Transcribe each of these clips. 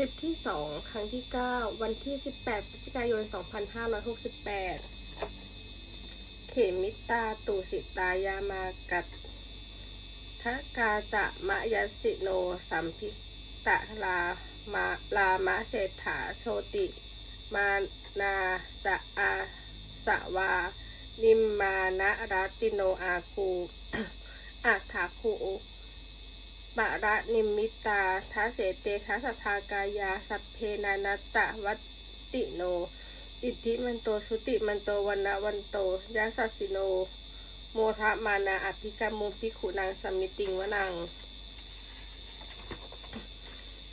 ลิปที่สองครั้งที่เก้าวันที่สิบแปดพฤศจิกายนสองพันห้าร้อยหกสิบแปดเขมิตาตุสิตายามากัตทะกาจะมะยสิโน สัมพิตะลามาลามะเศรษฐาโชติ มานาจะอาสวา นิมมานะรัตติโนอาคูอาถาคู ปะระนิมิตาทัสเสเตทัสสทากายา สัพเพนานัตตะวัตติโน อิทธิมันโตสุติมันโตวันนะวันโตยาสัสสิโน โมทะมานาอภิกรรมุภิกขุนางสมมิติงวนัง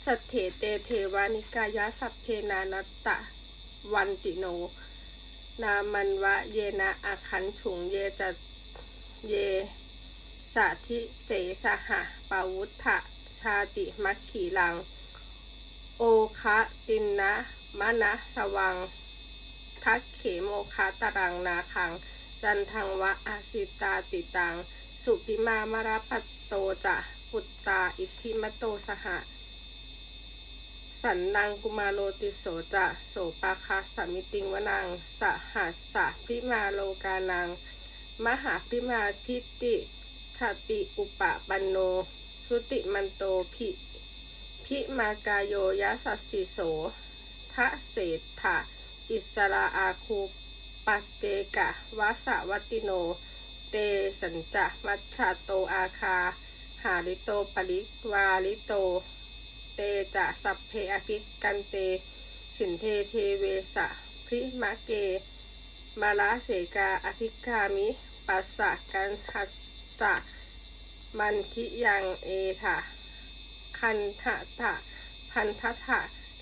สัทเถเตเทวานิกายาสัพเพนานัตตะวันติโน นามันวะเยนะอาคันฉุงเยจะเย สาธิเสสหะปาวุธะชาติมัคขีลัง โอคะตินนะมะนะสวัง ทักเขโมคะตรังนาคัง จันทังวะอาสิตาติตัง สุปิมามรปัตโตจะปุตตาอิทธิมโตสหะ สันนังกุมาโลติโสจะโสปาคาสมิติงวนังสหัสสะพิมาโลกานัง มหาพิมาพิติ ทติอุปปันโนชุติมันโตภิพิมากายโยยะสัสสิโสทะเศรษฐะอิสราอาคูปัตเตกะวาสวัตติโน เตสัญจะมัชชาโตอาคา หาลิโตปริวาลิโต เตจะสัพเพอภิกันเต สินเทเทเวสะพริมะเก มาลาเสกาอภิกามิ ปัสสะกันหัต ตะ มันทิยังเอทะคันทะทะพันทะทะ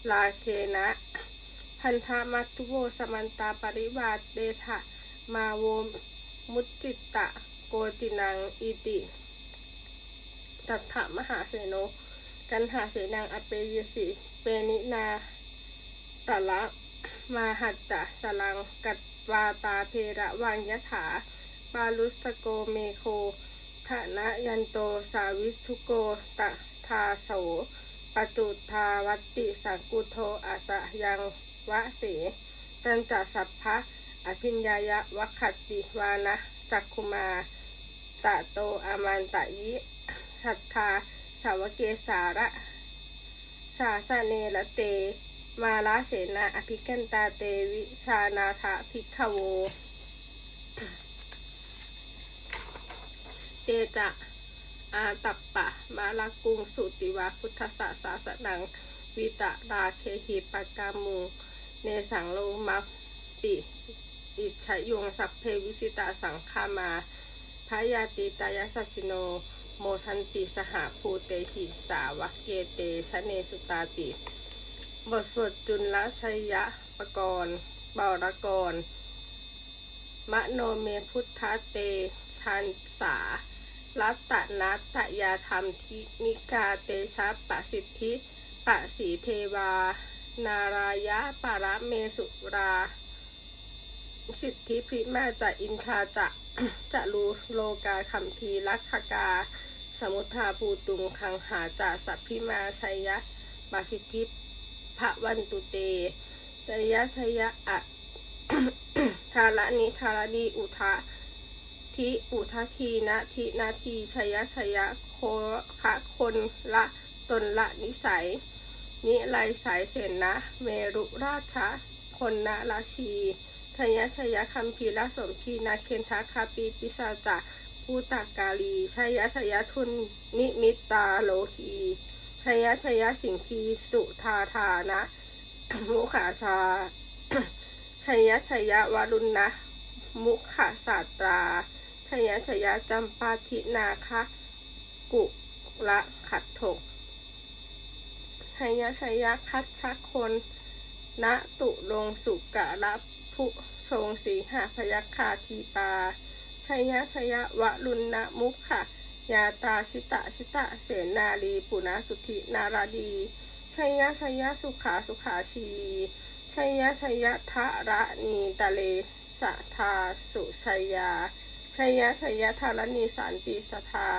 ลาเคนะ พันธะมัตุโวสมันตาปริวาเดทะมาโวมุจิตตะโกตินังอิติตัทธะมหาเสโน กันหาเสนังอเปยสิเปนินาตะละมาหัจจะสลังกัดวาตาเพระวังยถาปาลุสโกเมโค ทะนะยันโตสาวิสุโกตะทาโสปตุทาวัติสังกุโทอาสะยังวะเสตันจะสัพพะอภิญญายะวัคติวานะจักคุมาตะโตอามันตะยิสัทธาสาวเกสาระสาสะเนละเต มาลาเสนาอภิกันตาเตวิชานาทะภิกขโว เตจะอาตัปปะมาลากุงสุติวาพุทธศาสาสนัง วิตะราเคหิปกามุงเนสังโลมาปิอิชยงสัพเพวิสิตาสังขามาพระยาติตายสัสิโน โมทันติสหภูเตหิสาวะเกเตชะเนสุตาติ บทสวดจุลชัยยะปกรณ์บารกรมะโนเมพุทธเตชันสา รัตตนัตยาธรรมทินิกาเตชะปะสิทธิปะสีเทวา นารายะปาระเมสุรา สิทธิพริมาจะอินทราจะจะรูโลกาคัมภีร์ลักขกา สมุทาภูตุงคังหาจะสัพพิมาชัยยะปะสิทธิพระวันตุเตชัยยะชัยยะอะทาระนิทาระดีอุทะ ทิอุททีนะทินาทีชยชยะโคคะคนละตนละนิสัย นิไลสายเสนนะ เมรุราชะคนนะราชีชยชยะคัมภีละสมพีนาเคนทาคาปีปิสาจะผู้ตากาลีชยชยะทุนนิมิตตาโลคีชยชยะสิงคีสุทาธานะมุขาชาชยชยะวรุณนะ มุขศาสตรา ชยชยะจำปาทินาคะกุละขัดถกชยชยะคัดชักคนณตุลงสุกะละผู้ชงสีหาพยัคฆาทีปาชยะชยะวะรุณนะมุขะยาตาชิตะชิตะเสนาลีปุณสุธินาราดีชยะชยะสุขาสุขาชีวีชยะชยทะระนีตะเลสะทาสุชัยยา ชยชยธารณีสันติสทา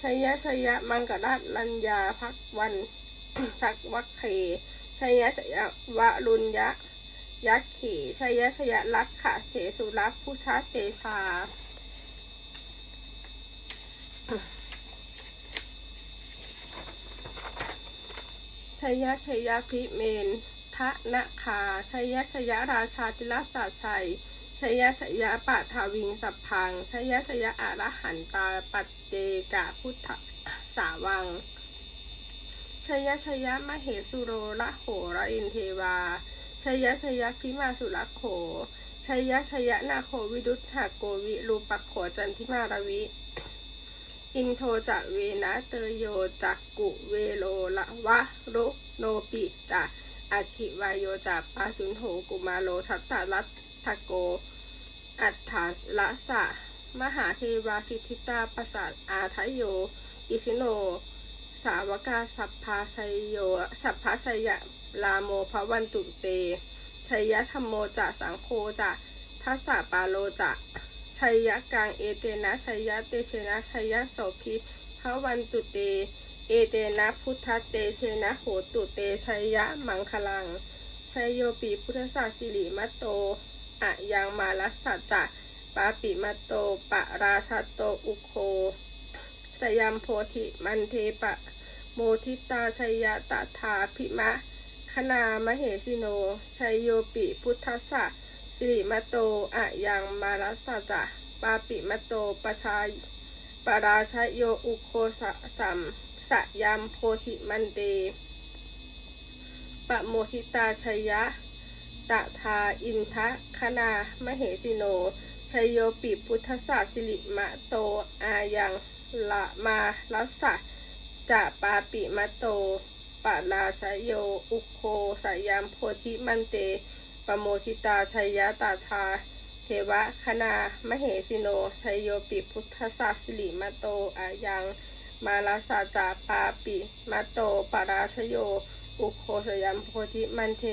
ชยชยมังกรัตลัญญาพักวันตทักวัคเคชัยยะชยวะรุญยะยักษ์ขีชัยยะชยะลักขะเสสุรักผู้ชาเตชาชัยยะชัยยะพิเมนทะนะคาชัยยะชัยยะราชาติลสาชัย ชัยยะชัยยะปะทาวิงสัพพังชัยยะชัยยะอรหันตาปัจเจกะพุทธสาวังชัยยะชัยยะมะเหสุโรละโหระอินเทวาชัยยะชัยยะพิมาสุรโขชัยยะชัยยะนาโควิดุษหโกวิรูปักโขจันทิมารวิ อินโทจะเวนะเตโยจักกุเวโลละวะรุโนปิจะอาคิวายโยจะปาสุนโหกุมาโลทัตตาลัต ทโก อัฏฐาละสะ มหาเทวาสิทธิตาปสัตอาทยโย อิชิโน สาวกาสัพพาชัยโย สัพพาชัยะลาโมภวันตุเต ชัยยะธรรมโมจะสังโฆจะทัสสะปาโลจะชัยยะกังเอเตนะชัยยะเตเชนะชัยยะโสภิพระวันตุเต เอเตนะพุทธเตเชนะโหตุเตชัยยะมังคลังชัยโยปีพุทธศาสิริมัตโต อะยังมาลัสสัจจะปาปิมัตโตปะราชาโตอุโค สยามโพธิมันเทปะ โมทิตาชัยยะตถาภิมะคณามเหสิโน ชัยโยปิพุทธสะสิริมาโตอะยังมารัสสะจะปาปิมาโตปะชายปราชโยอุโคสะสัมสยามโพธิมันเตปะโมทิตาชัยยะ ตะทาอินทะคณามเหสิโนชยโยปิพุทธศาสิริมะโตอายังละมาลัสสะจะปาปิมะโตปะราชโยอุโคสยามโพธิมันเตปโมทิตาชัยยะตาทา เทวะคณามเหสิโนชัยโยปิพุทธศาสิริมะโตอายัง มาลาสาจาปาปิมะโตปาราชโย อุโคสยามโพธิมันเท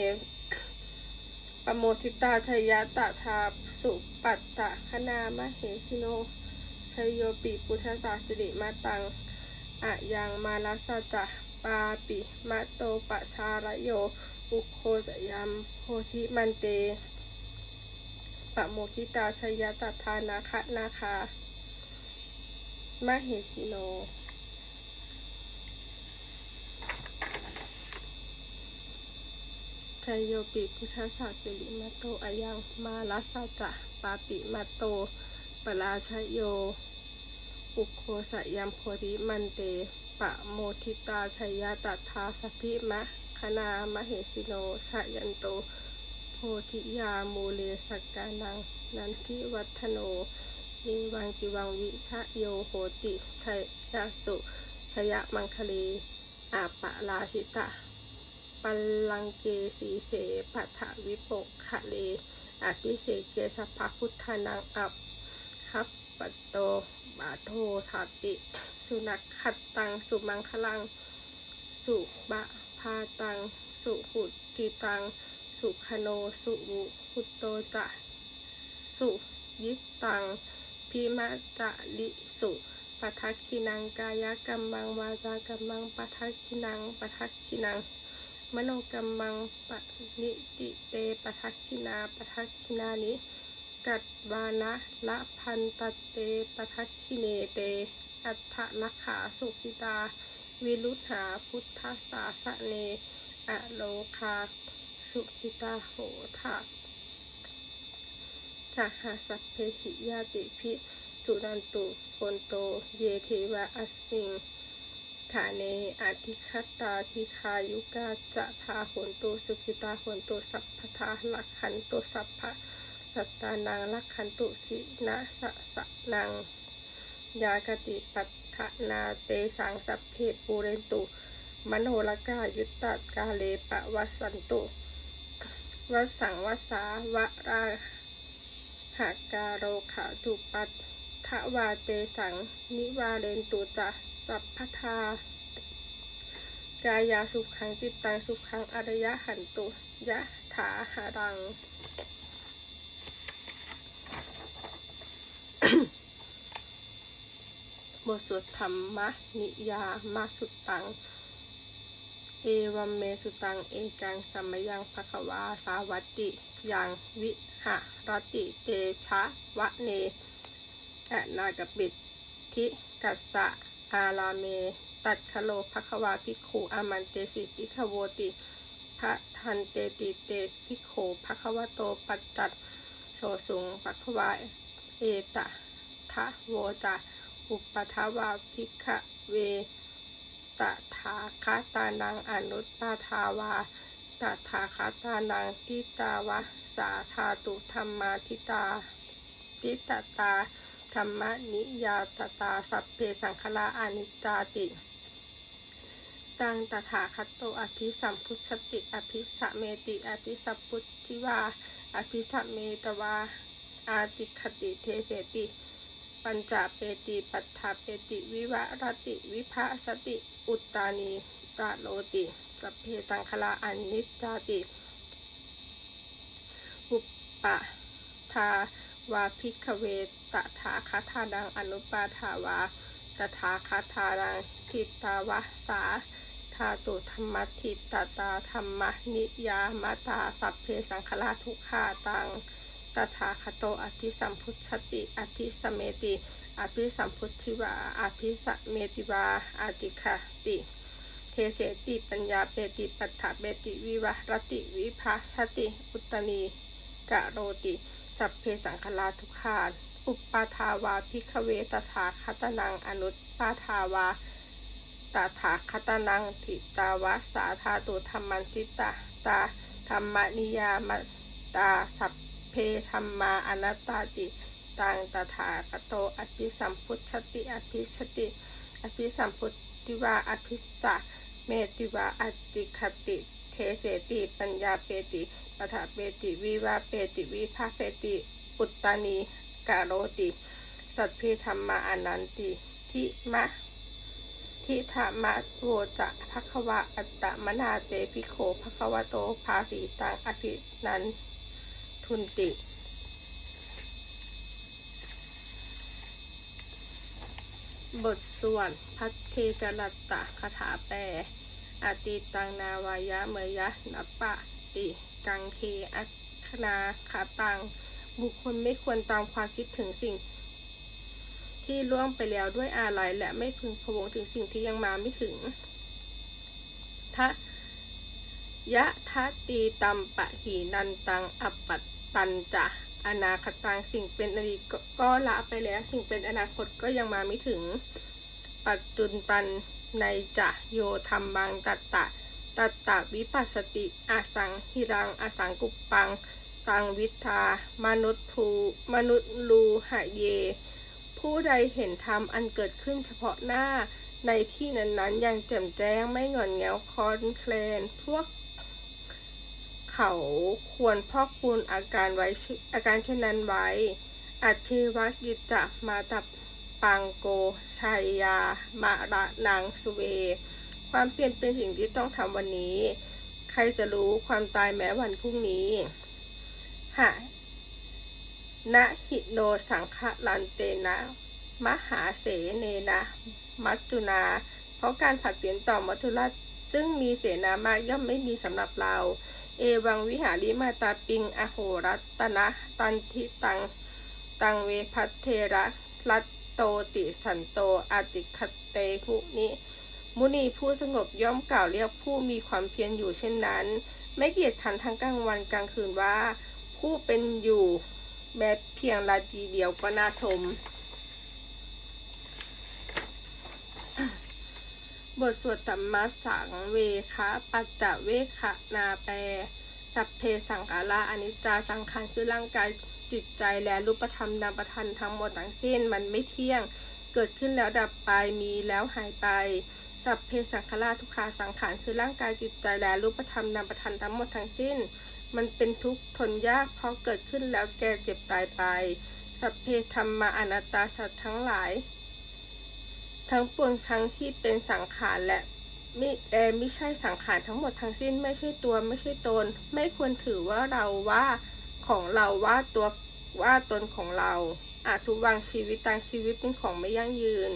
ปโมทิตาชยะตาทาสุปัตตะคณามเหสิโนชยโยปิพุทธศาสิริมาตังอะยังมาลาสาจาปาปิมะโตปะชารโย อุโคสยามโพธิมันเตปะโมทิตาชยยะตทานาคะนาคามเหสิโน ชัยโยปิพุทธศาสิริมาโตอายังมาลัสสะจะปาปิมาโตปราชโย อุโคสยามโพธิมันเต ปะโมทิตาชัยยะตถาสพิมะคณามเหสิโนชายันโต โพธิยามูเลสกกานัง นันทิวัฒโนเอวังติวังวิชะโยโหติชัยยสุชยมังคเลอาปะลาสิตะ ปัลลังเกสีเสปัถวิปกขะเลอภิเศกเกสภพุทธานังอับคับปัตโตบาโทธาติ สุนักขัดตัง สุมังคลัง สุบะพาตัง สุหุติตัง สุขโน สุวุหุตโตจะสุยิตตังพิมะจะลิสุปัทักขินังกายกัมมังวาจากัมมังปัทักขินังปัทักขินัง มโนกัมมังปะนิติเตปทักขินาปทักขินานิกัดวานะละพันตเตปทักขิเนเต อัฏฐลขาสุกิตา วิรุธหาพุทธสาสะเน อโลคาสุกิตาโหทาสหสัพเพหิยาติพิสุนันตุโคนโต เยเทวะอัสมิง ฐาเนอธิคตาทิคายุกาจะพาหนตุสุขิตาหนตุสัพพทาลักขันตุสัพพะสัตตานังลักขันตุสินะสะสะนัง ยากติปัฏฐนาเตสังสัพเพปูเรนตุ มโนลกายุตตะกาเลปะวัสสันตุวสังวสาวะราหากกาโรขาจุปัตถวาเตสังนิวาเรนตุจะ สัพพทากายาสุขังจิตตังสุขังอริยหันตุยะถาหารัง บทสวดธรรมนิยามาสุตัง เอวัมเมสุตัง เอกังสัมยังภควาสาวัตติยังวิหารติเตชะวะเนอะนากปิดทิกัสสะ อาลาเม ตัดคโลภควาภิกขุอามันเตสิภิกขโวติพระทันเตติเตภิกขุภควโตปัจจัตโชสุงภควาเอตะทะโวจาอุปทวาภิกขเวตถาคตานังอนุตตาทาวาตถาคตานังทิตาวะสาธาตุธรรมาทิตา ทิตตา ธรรมนิยาตตาสัพเพสังคลาอานิจจาติ ตังตถาคตโตอภิสัมพุชติ อภิสะเมติ อภิสัพพุทธิวา อภิสัมเมตวา อาติคติเทเสติ ปัญจเปติปัฏฐาเปติ วิวรติวิภาสติ อุตตานีตาโลติสัพเพสังคลาอนิจจาติ อุปปะทา วาพิกเวตถาคทานังอนุปาทาวาตถาคทานังทิตาวะสาธาตุธรรมทิตตาธรรมนิยามตาสัพเพสังคลาทุกขาตังตถาคโตอภิสัมพุชติ อภิสเมติ อภิสัมพุทธิวา อภิสเมติวาอาติคติ เทเสติปัญญาเปติปัฏฐาเปติวิวรติวิภาชติ อุตตนีกะโรติ สัพเพสังคลาทุกขาอุปปาทาวาพิคเวตถาคตนังอนุปปาทาวาตถาคตนังทิตาวะสาธาตุธรรมันทิตาตาธรรมนิยามตาสัพเพธรรมาอนัตตาติตังตถาคโตอภิสัมพุชติอภิชติอภิสัมพุทธิวาอภิสะเมติวาอติคติ เทเสติ ปัญญาเปติปทาเปติ วิวาเปติ วิภาเปติอุตตานีกาโรติ สัพเพธรรมาอนันติ ทิมะ ทิธามะโวจะภควะอัตตมนาเตปิโขภควโต ภาสีตังอภินันทุนติบทสวดพัทเทจรัตตะคาถาแปล อติตังนาวายะเมยะนปะติกังเคอัคนาขาตัง บุคคลไม่ควรตามความคิดถึงสิ่ง ที่ล่วงไปแล้วด้วยอาลัยและไม่พึงพวงถึงสิ่งที่ยังมาไม่ถึงทะยะทัตตีตัมปะหีนันตังอัปปัตตันจะอนาคตังสิ่งเป็นอดีตก็ละไปแล้ว สิ่งเป็นอนาคตก็ยังมาไม่ถึง ปัจจุบัน ในจะโยธรรมบังตัตตะ ตัตตะวิปัสสติอาสังหิรังอาสังกุปปัง ตังวิทามนุษย์ภูมนุษย์ลูหะเย ผู้ใดเห็นธรรมอันเกิดขึ้นเฉพาะหน้าในที่นั้นๆย่างแจ่มแจ้งไม่หงอนแงวคอนแคลน พวกเขาควรพอกพูนอาการไว้อาการเช่นนั้นไว้ อัจเชวกิจจะมาตับ ปังโกชัยยามาระนางสุเว ความเปลี่ยนเป็นสิ่งที่ต้องทำวันนี้ ใครจะรู้ความตายแม้วันพรุ่งนี้ หะนะหิโนสังฆลันเตนะ มหาเสเนนะ มัจจุนา เพราะการผัดเปลี่ยนต่อมัทุรัตซึ่งมีเสนามากย่อมไม่มีสำหรับเรา เอวังวิหาริมาตาปิง อโหรัตนะ ตันทิตัง ตังเวพัทเทระรัต โตติสันโตอาติคเตหุนิมุนีผู้สงบย่อมกล่าวเรียกผู้มีความเพียรอยู่เช่นนั้น ไม่เกียจขันทั้งกลางวันกลางคืนว่า ผู้เป็นอยู่แม้เพียงนาทีเดียวก็น่าชม บทสวดธรรมสังเวคะปัจจเวคะนาแป สัพเพสังขาราอนิจจาสังขารคือร่างกาย จิตใจและรูปธรรมนามธรรมทั้งหมดทั้งสิ้นมันไม่เที่ยง เกิดขึ้นแล้วดับไปมีแล้วหายไป สัพเพสังขาราทุกขาสังขารคือร่างกายจิตใจและรูปธรรมนามธรรมทั้งหมดทั้งสิ้น มันเป็นทุกข์ทนยากเพราะเกิดขึ้นแล้วแก่เจ็บตายไป สัพเพธรรมาอนัตตาสัตว์ทั้งหลาย ทั้งปวงทั้งที่เป็นสังขารและมิแอไม่ใช่สังขารทั้งหมดทั้งสิ้นไม่ใช่ตัวไม่ใช่ตน ไม่ควรถือว่าเราว่าของเราว่าตัว ว่าตนของเราอาจทุวังชีวิตต่างชีวิตเป็นของไม่ยั่งยืน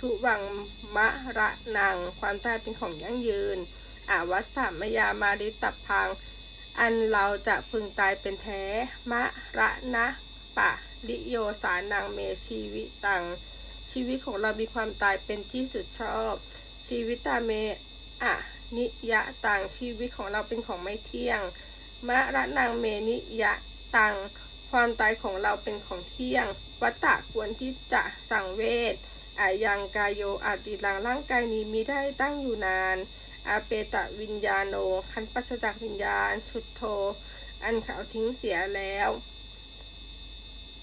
ทุวังมะระนัง ความตายเป็นของยั่งยืนอาวัสสามยามาริตพัง อันเราจะพึงตายเป็นแท้ มะระนะปะลิโยสานังเมชีวิตัง ชีวิตของเรามีความตายเป็นที่สุดชอบ ชีวิตตาเมอะนิยะตังชีวิตของเราเป็นของไม่เที่ยง มะระนังเมนิยะตัง ความตายของเราเป็นของเที่ยง วัตตะควรที่จะสังเวชอายังกายโยอาติลังร่างกายนี้มิได้ตั้งอยู่นาน อาเปตะวิญญาโน คันปัสจากวิญญาณ ชุดโท อันเขาทิ้งเสียแล้ว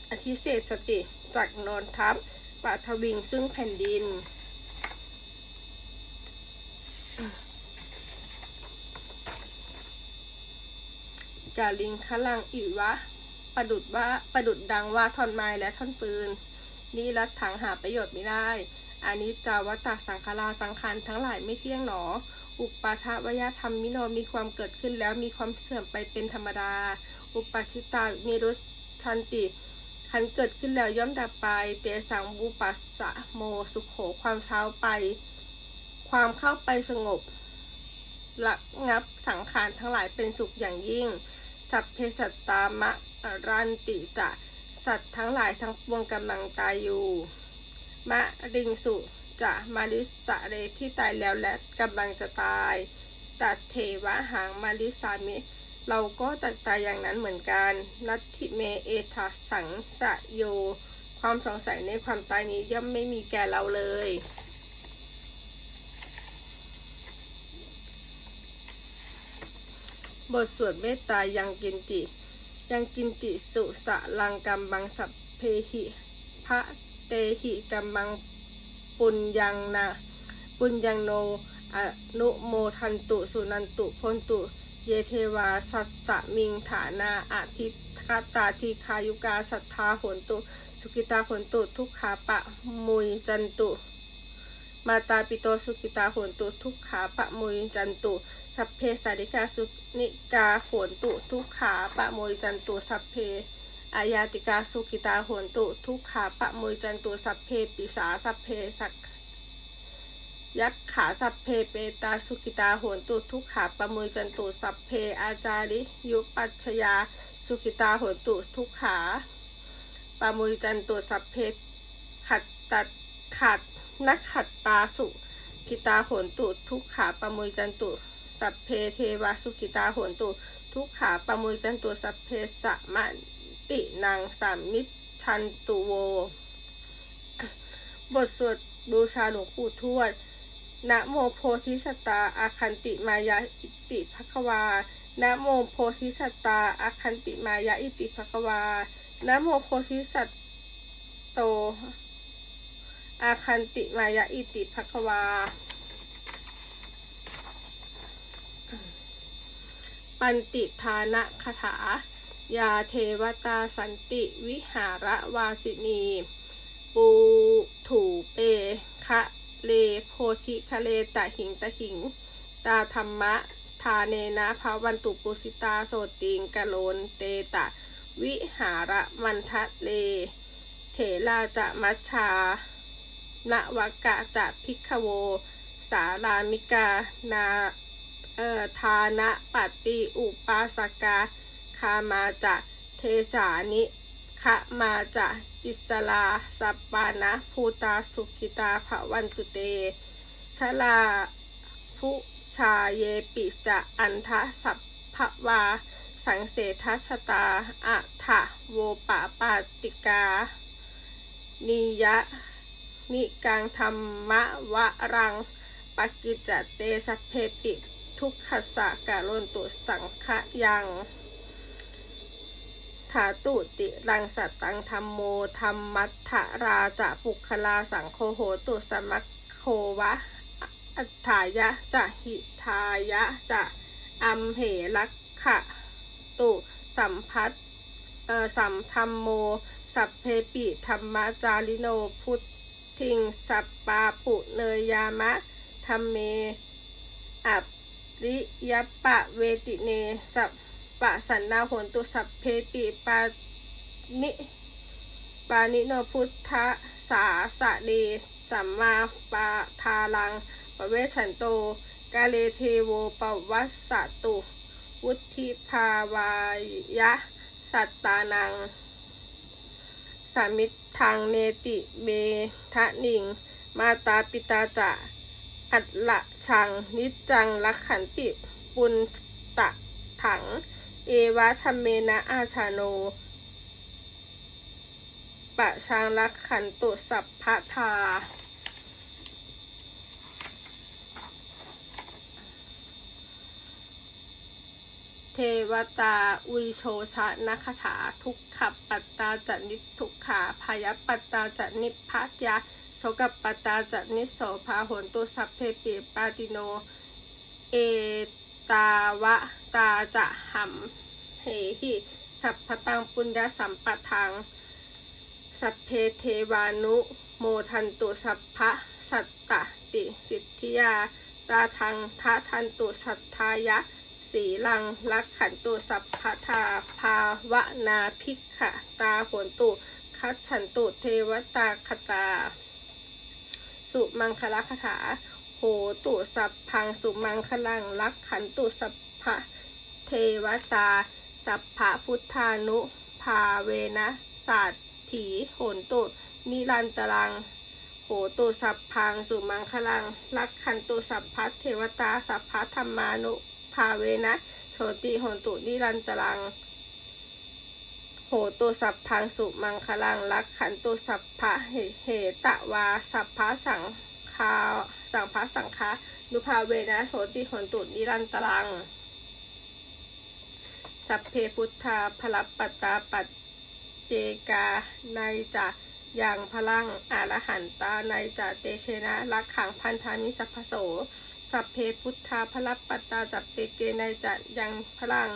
อธิเศษสติจากนอนทับปะทวิงซึ่งแผ่นดิน กาลิงคลังอิวะ ประดุดว่าประดุดดังว่าท่อนไม้และท่อนฟืน นี่รัดถังหาประโยชน์ไม่ได้อานิจจาวัตสังขาราสังขารทั้งหลายไม่เที่ยงหนอ อุปาทวยธรรมมิโนมีความเกิดขึ้นแล้วมีความเสื่อมไปเป็นธรรมดา อุปชิตานิรุชันติขันเกิดขึ้นแล้วย่อมดับไป เตสังบุปัสสะโมสุขโขความเช้าไป ความเข้าไปสงบระงับสังขารทั้งหลายเป็นสุขอย่างยิ่ง สัพเพสัตตามะ รันติจะสัตว์ทั้งหลายทั้งปวงกำลังตายอยู่ มะริงสุจะมาริสะเรที่ตายแล้วและกำลังจะตายตัดเทวะหางมาริสามิ เราก็จะตายอย่างนั้นเหมือนกันนัตถิเมเอทัสสังสะโย ความสงสัยในความตายนี้ย่อมไม่มีแก่เราเลย บทสวดเมตตายังกินติ ยังกินติสุสะลังกัมบังสัพเพหิพระเตหิกัมบังปุญญังนะปุญญังโนอนุโมทันตุสุนันตุพนตุ เยเทวาสัสสะมิงฐานาอาทิคตาทีคายุกาสัทธาหนตุ สุกิตาหนตุ ทุกขาปะมุยจันตุ มาตาปิโตสุกิตาหนตุ ทุกขาปะมุยจันตุ สัพเพสาริกาสุนิกาโหนตุทุกขาปะโมยจันตุสัพเพอายาติกาสุกิตาโหนตุทุกขาปะโมยจันตุสัพเพปิสาสัพเพสักยักษ์ขาสัพเพเปตาสุขิตาโหนตุทุกขาปะโมยจันตุสัพเพอาจาริยุปัชยาสุขิตาโหนตุทุกขาปะมุยจันตุสัพเพขัดตัดขัดนักขัดตาสุขิตาโหนตุทุกขาปะโมยจันตุ สัพเพเทวาสุขิตาโหนตุ ทุกขาปะมุยจันตุสัพเพสะมะตินางสามมิชันตุโว บทสวดบูชาหลวงปู่ทวดนะโมโพธิสัตตาอาคันติมายาอิติภควานะโมโพธิสัตตาอาคันติมายาอิติภควานะโมโพธิสัตโตอาคันติมายาอิติภควา ปันติทานะคาถา ยาเทวตาสันติวิหารวาสินี ปูถูเปคะเลโพธิคะเลตะหิงตะหิง ตาธรรมะทาเนนะภาวันตุปุสิตาโสติงกะโลนเตตะ วิหารมันทะเล เถราจะมัชชานวกะจะพิกขโว สารามิกานา เอ่อทานะปัตติอุปาสกาคามาจะเทสานิคะมาจะอิสลาสัปปานะภูตาสุขิตาภวันตุเต ชลาผู้ชาเยปิจะอันทะสัพพวา สังเสทัชตาอะทะโวปะปาติกา นิยะ นิกังธรรมะวะรังปกิจเตสเพปิ ทุกขสะกะโลนตุสังขะยังถาตุติรังสัตตังธรรมโมธรรมัทธราจะปุคลาสังโฆโหตุสมัคโควะ อัฏฐายะจะหิทายะจะอัมเหลักขะตุสัมพัทสัมธรรมโม สัพเพปิธรรมจาริโนพุทธิงสัปปาปุเนยยามะธรรมเมอัป ริยปะเวติเนสัปปะสันนาโหนตุสัพเพปิปานิปานิโนพุทธสาสะเดสัมมาปาทาลังปะเวสันโต กาเลเทโวปวัสสตุ วุธิภาวายะ สัตตานัง สามิตทางเนติเบทะนิง มาตาปิตาจะ อัตละชัง นิจังลักขันติปุณตะถัง เอวะธรรมเมนะอาชาโนปะชังลักขันตุสัพพทา วตาอุยโชชะนัคถาทุกขปัตตาจนิทุกขาพายปัตตาจนิพัทยาโสกปัตตาจนิโสภาหนตุสัพเพปิปาติโน เอตาวะตาจะหัมเหหิสัพพตังปุญญสัมปทัง สัพเพเทวานุโมทันตุสัพพะสัตตติสิทธิยาตาทังทะทันตุสัทธายะ สีลังลักขันตุสัพพทาภาวนาภิกขะตาโหนตุคัจฉันตุเทวตาคตา สุมังคลคาถา โหตุสัพพังสุมังคลังลักขันตุสัพพะเทวตา สัพพะพุทธานุภาเวนะสัตถีโหนตุนิรันตรังโหตุสัพพังสุมังคลังลักขันตุสัพพะเทวตาสัพพะธรรมานุาเวนะโสติโหนตุนิรันตรัง โหตุสัพพังสุมังคลังลักขันตุสัพพะเหตะวาสัพพะสังคาสังพะสังคานุภาเวนะโสติโหนตุนิรันตรังสัพเพพุทธาพลปัตตาปัจเจกาในจะอย่างพลังอรหันตาในจะเตเชนะรักขังพันธามิสัพพโส สัพเพพุทธาพลปัตตาจัปเปเกในจะยังพลัง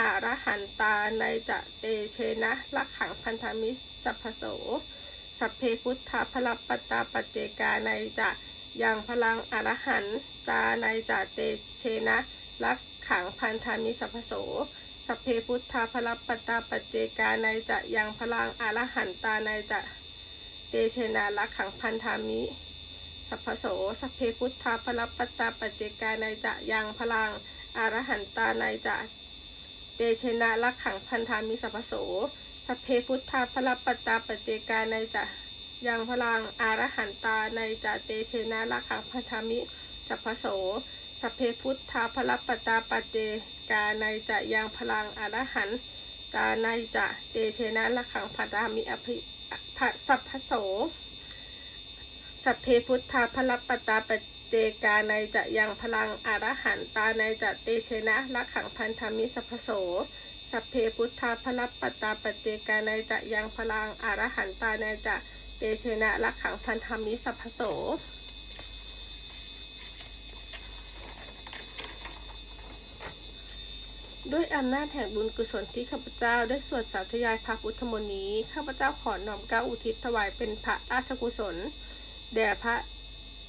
อารหันตาในจะเตเชนะรักขังพันธามิสัพพโสสัพเพพุทธาพลปัตตาปัจเจกาในจะยังพลังอารหันตาในจะเตเชนะรักขังพันธามิสัพพโสสัพเพพุทธาพลปัตตาปัจเจกาในจะยังพลังอารหันตาในจะเตเชนะรักขังพันธามิ สัพพโสสัพเพพุทธาพลปตาปัจเจกาในจะยังพลังอรหันตาในจะเตเชนะรักขังพันธามิสัพพโสสัพเพพุทธาพลปตาปัจเจกาในจะยังพลังอรหันตาในจะเตเชนะรักขังพันธามิสัพพโสสัพเพพุทธาพลปตาปัจเจกาในจะยังพลังอรหันตาในจะเตเชนะรักขังพันธามิอภิสัพพโส สัพเพพุทธาพลปัตตาปเจกาในจะยังพลังอรหันตาในจะเตเชนะละขังพันธมิสัพโส สัพเพพุทธาพลปัตตาปเจกาในจะยังพลังอรหันตาในจะเตเชนะละขังพันธมิสัพโสด้วยอำนาจแห่งบุญกุศลที่ข้าพเจ้าได้สวดสาธยายพระพุทธมนต์นี้ ข้าพเจ้าขอน้อมเก้าอุทิศถวายเป็นพระราชกุศล แด่พระ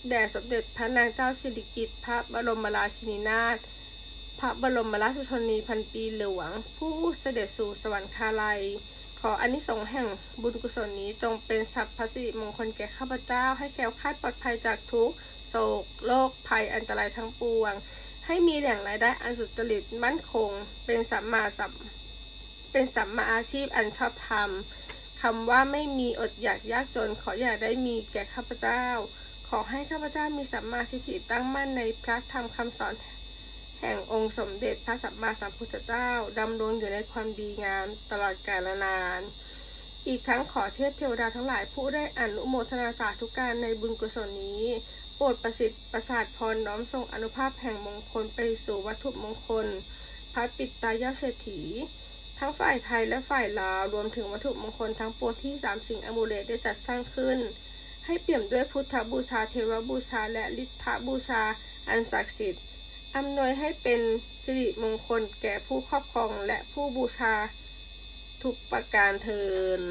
แด่สมเด็จพระนางเจ้าสิริกิติ์พระบรมราชินีนาถพระบรมราชชนีพันปีหลวง ผู้เสด็จสู่สวรรคาลัย ขออานิสงส์แห่งบุญกุศลนี้จงเป็นสัพพสิริมงคลแก่ข้าพเจ้า ให้แคล้วคลาดปลอดภัยจากทุกโศกโรคภัยอันตรายทั้งปวง ให้มีแหล่งรายได้อันสุจริตมั่นคง เป็นสัมมาสัมเป็นสัมมาอาชีพอันชอบธรรม คำว่าไม่มีอดอยากยากจนขออย่าได้มีแก่ข้าพเจ้า ขอให้ข้าพเจ้ามีสัมมาทิฏฐิตั้งมั่นในพระธรรมคำสอน แห่งองค์สมเด็จพระสัมมาสัมพุทธเจ้าดำรงอยู่ในความดีงามตลอดกาลนาน อีกทั้งขอเทพเทวดาทั้งหลายผู้ได้อนุโมทนาสาธุการในบุญกุศลนี้โปรดประสิทธิ์ประสาทพรน้อมส่งอนุภาพแห่งมงคลไปสู่วัตถุมงคลพระปิตายาเศรษฐี ทั้งฝ่ายไทยและฝ่ายลาว รวมถึงวัตถุมงคลทั้งปวงที่สามสิ่งอมูเลตได้จัดสร้างขึ้น ให้เปี่ยมด้วยพุทธบูชาเทวบูชาและลิทธบูชาอันศักดิ์สิทธิ์อำนวยให้เป็นสิริมงคลแก่ผู้ครอบครองและผู้บูชาทุกประการเทิน